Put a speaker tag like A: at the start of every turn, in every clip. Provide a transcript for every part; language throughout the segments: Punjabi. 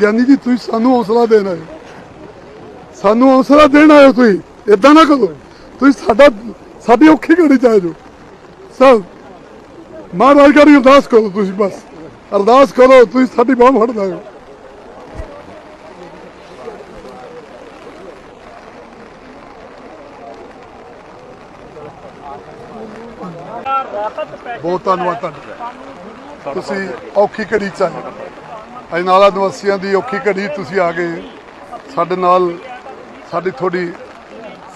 A: ਗਿਆਨੀ ਜੀ ਤੁਸੀਂ ਸਾਨੂੰ ਹੌਸਲਾ ਦੇਣਾ ਹੈ। ਸਾਨੂੰ ਹੌਸਲਾ ਦੇਣ ਆਇਓ ਤੁਸੀਂ। ਇਦਾਂ ਨਾ ਕਰੋ। ਤੁਸੀਂ ਸਾਡਾ, ਸਾਡੀ ਔਖੀ ਘੜੀ ਚ ਆਏ ਜੋ ਮਹਾਰਾਜ ਕਰੀ ਅਰਦਾਸ ਕਰੋ ਤੁਸੀਂ ਬਸ। ਅਰਦਾਸ ਕਰੋ, ਤੁਸੀਂ ਸਾਡੀ ਬਾਹ ਫੜ ਦਿਓ। ਬਹੁਤ ਧੰਨਵਾਦ ਤੁਹਾਡਾ। ਤੁਸੀਂ ਔਖੀ ਘੜੀ ਚ ਆਏ ਅਜਨਾਲਾ ਨਿਵਾਸੀਆਂ ਦੀ ਔਖੀ ਘੜੀ ਤੁਸੀਂ ਆ ਗਏ। ਸਾਡੇ ਨਾਲ ਸਾਡੀ ਥੋੜੀ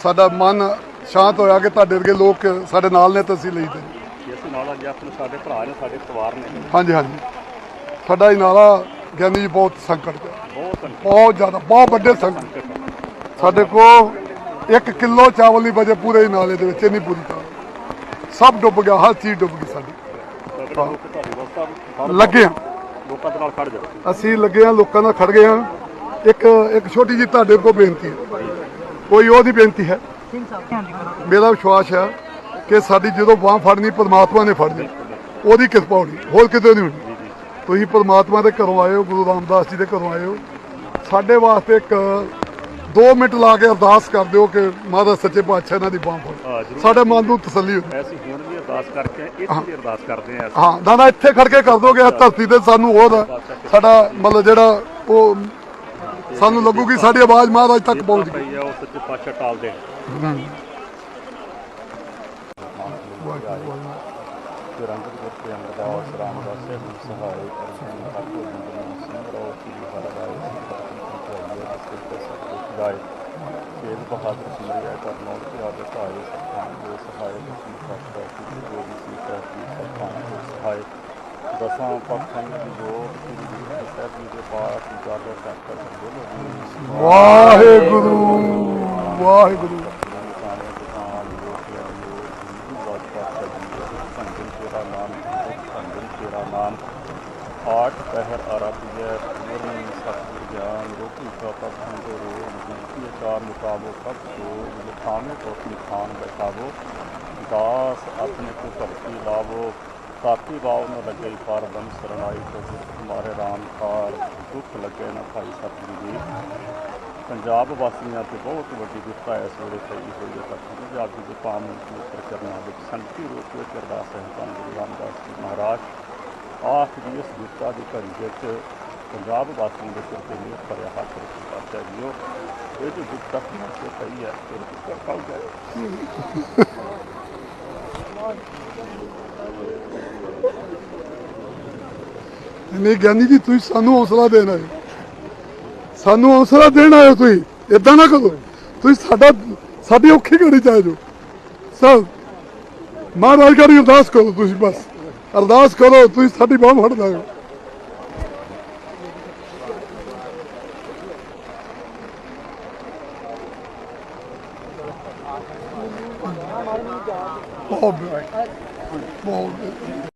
A: ਸਾਡਾ ਮਨ ਸ਼ਾਂਤ ਹੋਇਆ ਕਿ ਤੁਹਾਡੇ ਵਰਗੇ ਲੋਕ ਸਾਡੇ ਨਾਲ ਨੇ ਤਾਂ ਅਸੀਂ ਲਈ ਦੇ
B: ਇਸ ਨਾਲ ਅੱਜ ਆਪਣੇ ਸਾਡੇ ਭਰਾ ਨੇ ਸਾਡੇ ਪਰਿਵਾਰ ਨੇ।
A: ਹਾਂਜੀ ਹਾਂਜੀ। ਸਾਡਾ ਅਜਨਾਲਾ ਗਿਆਨੀ ਜੀ ਬਹੁਤ ਸੰਕਟ ਚ।
B: ਬਹੁਤ
A: ਜ਼ਿਆਦਾ ਬਹੁਤ ਵੱਡੇ ਸੰਕਟ। ਸਾਡੇ ਕੋਲ 1 ਕਿਲੋ ਚਾਵਲ ਨਹੀਂ ਬਚੇ ਪੂਰੇ ਨਾਲੇ ਦੇ ਵਿੱਚ ਇੰਨੀ ਪੂਰੀ ਸਭ ਡੁੱਬ ਗਿਆ ਹਰ ਚੀਜ਼ ਡੁੱਬ ਗਈ ਸਾਡੀ। ਲੱਗੇ ਹਾਂ
B: ਦੇ ਨਾਲ ਖੜ ਜਾਓ।
A: ਅਸੀਂ ਲੱਗੇ ਹਾਂ, ਲੋਕਾਂ ਨਾਲ ਖੜ ਗਏ ਹਾਂ। ਇੱਕ ਇੱਕ ਛੋਟੀ ਜਿਹੀ ਤੁਹਾਡੇ ਕੋਲ ਬੇਨਤੀ ਹੈ। ਕੋਈ ਉਹਦੀ ਬੇਨਤੀ ਹੈ? ਮੇਰਾ ਵਿਸ਼ਵਾਸ ਹੈ ਕਿ ਸਾਡੀ ਜਦੋਂ ਬਾਹ ਫੜਨੀ, ਪਰਮਾਤਮਾ ਨੇ ਫੜਨੀ, ਉਹਦੀ ਕਿਰਪਾ ਹੋਣੀ, ਹੋਰ ਕਿਤੇ ਨਹੀਂ ਹੋਣੀ। ਤੁਸੀਂ ਪਰਮਾਤਮਾ ਦੇ ਘਰੋਂ ਆਏ ਹੋ, ਗੁਰੂ ਰਾਮਦਾਸ ਜੀ ਦੇ ਘਰੋਂ ਆਏ ਹੋ। ਸਾਡੇ ਵਾਸਤੇ ਇੱਕ 2 ਮਿੰਟ ਲਾ ਕੇ ਅਰਦਾਸ ਕਰ ਦਿਓ ਕਿ ਮਹਾਰਾਜ ਸੱਚੇ ਪਾਤਸ਼ਾਹ ਇਹਨਾਂ ਦੀ ਬਾਹ ਫੜ। ਸਾਡੇ ਮਨ ਨੂੰ ਤਸੱਲੀ ਹੋਵੇ
B: ਅਸੀਂ ਹੁਣ ਵੀ ਅਰਦਾਸ ਕਰਕੇ ਇੱਥੇ ਅਰਦਾਸ ਕਰਦੇ ਹਾਂ।
A: ਹਾਂ ਦਾਦਾ ਇੱਥੇ ਖੜ ਕੇ ਕਰ ਦੋਗੇ ਇਸ ਧਰਤੀ ਤੇ ਸਾਨੂੰ ਹੋਰ ਸਾਡਾ ਮਤਲਬ ਜਿਹੜਾ ਉਹ ਸਾਨੂੰ ਲੱਗੂਗੀ ਸਾਡੀ ਆਵਾਜ਼ ਮਹਾਰਾਜ ਤੱਕ ਪਹੁੰਚ ਗਈ
B: ਆ ਉਹ ਸੱਚੇ ਪਾਤਸ਼ਾਹ ਟਾਲ ਦੇ ਸਾਹਿਬ ਨੂੰ ਸਹਾਇ ਕਰਨ ਹਰ ਕੋਈ ਬੰਦਨਾ ਸੰਗਰੋ ਕੀ ਹਰ ਰਾਏ ਜਿਸ ਤੇ ਸਭ ਗਾਏ ਤੇਲ ਬਹਾਦਰ ਸਿਮਰਿਆ ਕਰਨੋ ਕਿ ਆਦਿ ਸਹਾਇ ਸਤਾਨ ਦੇ ਸਹਾਇ ਤੁਸੀਂ ਪਾਤਸ਼ਾਹ ਕੀ ਜੋ ਵੀ ਸੀ ਪ੍ਰਾਪਤੀ ਸਤਾਨ ਦੇ ਸਹਾਇ ਦਸਾਂ ਪੱਖਾਂ ਦੀ ਜੋਤ ਸ੍ਰੀ ਗੁਰੂ ਗ੍ਰੰਥ ਸਾਹਿਬ ਜੀ ਦੇ ਪਾਠ ਉਜਾਗਰ ਕਰ ਬੋਲੋ ਜੀ
A: ਵਾਹਿਗੁਰੂ ਵਾਹਿਗੁਰੂ
B: ਸਾਰੇ ਦੁਕਾਨ ਲੋਕਿਆ ਲੋਕ ਬਾਤ ਪਾਤਸ਼ਾਹ ਜੀ ਸੰਗਨ ਤੇਰਾ ਨਾਮ ਸੰਗਨ ਤੇਰਾ ਨਾਮ ਆਠ ਪਹਿਰ ਗਿਆਨ ਰੋਟੀ ਰੋਗ ਜਿਨਕੀ ਚਾਰ ਮੁਕਾਬੋ ਸਭ ਸੋ ਲਿਖਾਵੇਂ ਕੋ ਦਾਸ ਆਪਣੇ ਲਾਵੋ। ਸਾਥੀ ਬਾਉ ਨ ਲੱਗੇ ਪਾਰ ਬਨ ਸਰਨਾਈ ਕੋ ਗੁਰ ਰਾਮ ਕਾਰ ਦੁੱਖ ਲੱਗੇ ਨਾ ਭਾਈ ਸਤਿਗੁਰੂ ਜੀ। ਪੰਜਾਬ ਵਾਸੀਆਂ ਤੇ ਬਹੁਤ ਵੱਡੀ ਵਿਪਤਾ ਇਸ ਵੇਲੇ ਪਈ ਹੋਈ ਹੈ ਧਰਤੀ ਪੰਜਾਬ ਜੀ ਦੇ ਪਾਵਨ ਪਵਿੱਤਰ ਚਰਨਾਂ ਵਿੱਚ ਸੰਗਤੀ ਰੂਪ ਵਿੱਚ ਅਰਦਾਸ ਹੈ। ਧੰਨ ਗੁਰੂ ਰਾਮਦਾਸ ਜੀ ਮਹਾਰਾਜ। ਆਖ ਦੀ ਇਸ ਵਿਪਤਾ ਦੀ ਘੜੀ ਵਿੱਚ ਪੰਜਾਬ ਵਾਸੀਆਂ ਦੇ ਸਿਰ ਤੇ ਮੇਰ ਭਰਿਆ ਹੱਥ ਰੱਖੀ ਪਾਤਸ਼ਾਹ ਇਹ ਜੋ ਵਿਪਤਾ ਤੇ ਪਈ ਹੈ, ਇਹ ਵਿਪਤਾ ਕੱਲ
A: ਨਹੀਂ ਗਿਆਨੀ ਜੀ, ਤੁਸੀਂ ਸਾਨੂੰ ਹੌਸਲਾ ਦੇਣਾ ਹੈ ਸਾਨੂੰ ਹੌਸਲਾ ਦੇਣ ਆਇਓ ਤੁਸੀਂ। ਇਦਾਂ ਨਾ ਕਰੋ। ਤੁਸੀਂ ਸਾਡਾ, ਸਾਡੀ ਔਖੀ ਘੜੀ ਚ ਆਏ ਜੋ ਸਰ, ਮਹਾਰਾਜ ਕਰੀ ਅਰਦਾਸ ਕਰੋ ਤੁਸੀਂ ਬਸ। ਅਰਦਾਸ ਕਰੋ, ਤੁਸੀਂ ਸਾਡੀ ਬਾਹ ਫੜ ਦਿਓ ਬਹੁਤ ਬਹੁਤ